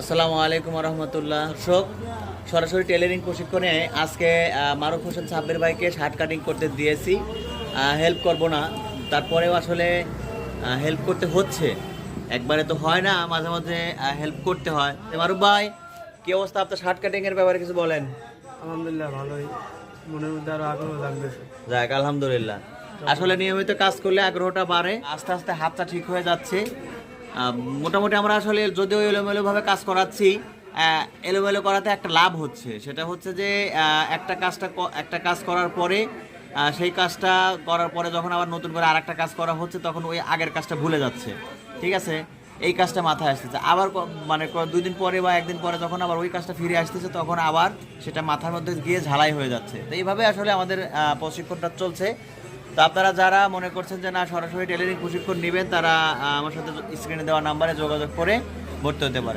আসসালামু আলাইকুম রহমতুল্লাহ দর্শক সরাসরি টেলারিং প্রশিক্ষণে আজকে মারুফ হোসেন সাব্বির ভাইকে শার্ট কাটিং করতে দিয়েছি। হেল্প করব না। তারপরেও আসলে হেল্প করতে হচ্ছে। একবারে তো হয় না মাঝে মাঝে হেল্প করতে হয়। মারুফ ভাই কি অবস্থা আপনার শার্ট কাটিংয়ের ব্যাপারে কিছু বলেন? আলহামদুলিল্লাহ ভালোই। মনের মধ্যে আরও আগ্রহ লাগতেছে যাক আলহামদুলিল্লাহ। আসলে নিয়মিত কাজ করলে আগ্রহটা বাড়ে। আস্তে আস্তে হাতটা ঠিক হয়ে যাচ্ছে। মোটামুটি আমরা আসলে যদিও এলোমেলোভাবে কাজ করাচ্ছি এলোমেলো করাতে একটা লাভ হচ্ছে। সেটা হচ্ছে যে একটা কাজটা একটা কাজ করার পরে সেই কাজটা করার পরে যখন আবার নতুন করে আরেকটা কাজ করা হচ্ছে, তখন ওই আগের কাজটা ভুলে যাচ্ছে। ঠিক আছে? এই কাজটা মাথায় আসতেছে। আবার মানে দুই দিন পরে বা একদিন পরে যখন আবার ওই কাজটা ফিরে আসতেছে, তখন আবার সেটা মাথার মধ্যে গিয়ে ঝালাই হয়ে যাচ্ছে। তো এইভাবে আসলে আমাদের প্রশিক্ষণটা চলছে। তো আপনারা যারা মনে করছেন যে না, সরাসরি টেলারিং প্রশিক্ষণ নেবেন, তারা আমার সাথে স্ক্রিনে দেওয়া নাম্বারে যোগাযোগ করে ভর্তি হতে পারেন।